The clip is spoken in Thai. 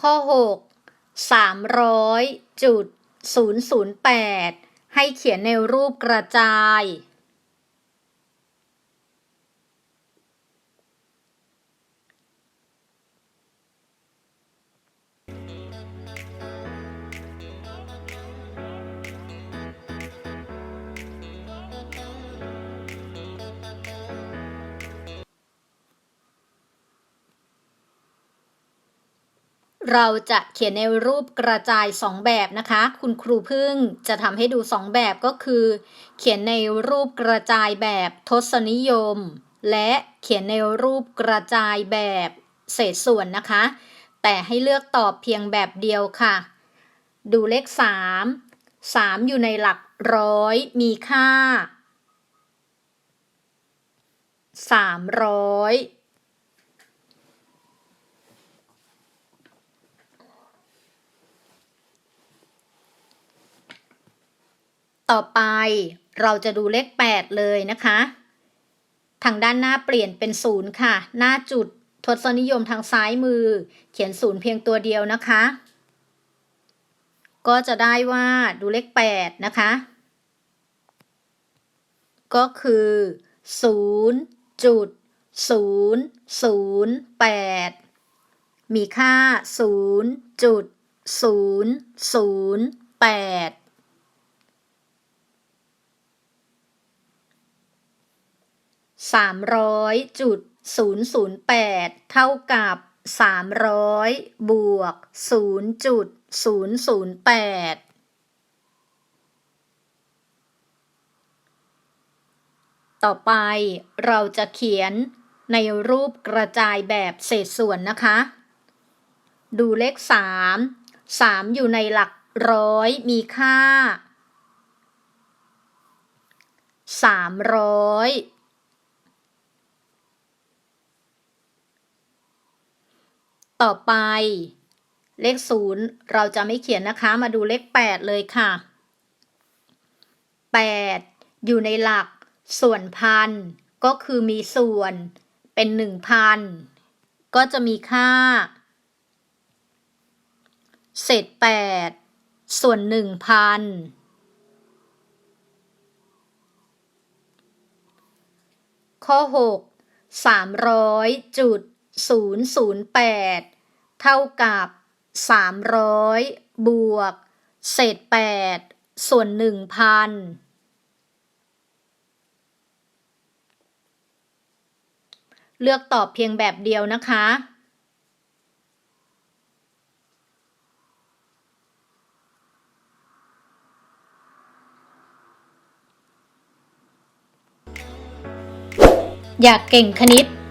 ข้อ 6 300.008 ให้เขียนในรูปกระจาย เราจะเขียนในรูปกระจาย 2 แบบนะคะ คุณครูพึ่งจะทำให้ดู 2 แบบก็คือ เขียนในรูปกระจายแบบทศนิยม และเขียนในรูปกระจายแบบเศษส่วนนะคะ แต่ให้เลือกตอบเพียงแบบเดียวค่ะ ดูเลข 3 3 อยู่ในหลักร้อยมีค่า 300 ต่อไปเราจะดูเลข 8 เลยนะคะ ทางด้านหน้าเปลี่ยนเป็นศูนย์ค่ะ หน้าจุดทศนิยมทางซ้ายมือ เขียนศูนย์เพียงตัวเดียวนะคะ ก็จะได้ว่าดูเลข 8 นะคะ ก็คือ0จุด008 มีค่า 0.008 300.008 เท่ากับ 300 บวก 0.008ต่อไปเราจะเขียนในรูปกระจายแบบเศษส่วนนะคะ ดูเลข 3 3 อยู่ในหลักร้อยมีค่า 300 ต่อไป เลขศูนย์เราจะไม่เขียนนะคะ มาดูเลข8เลยค่ะ 8 อยู่ในหลักส่วนพันก็คือมีส่วนเป็น1,000ก็จะมีค่า เศษ8ส่วน1,000ข้อ6 300จุด 008 เท่ากับ 300 บวก เศษ 8 ส่วน 1,000เลือกตอบเพียงแบบเดียวนะคะ อยากเก่งคณิต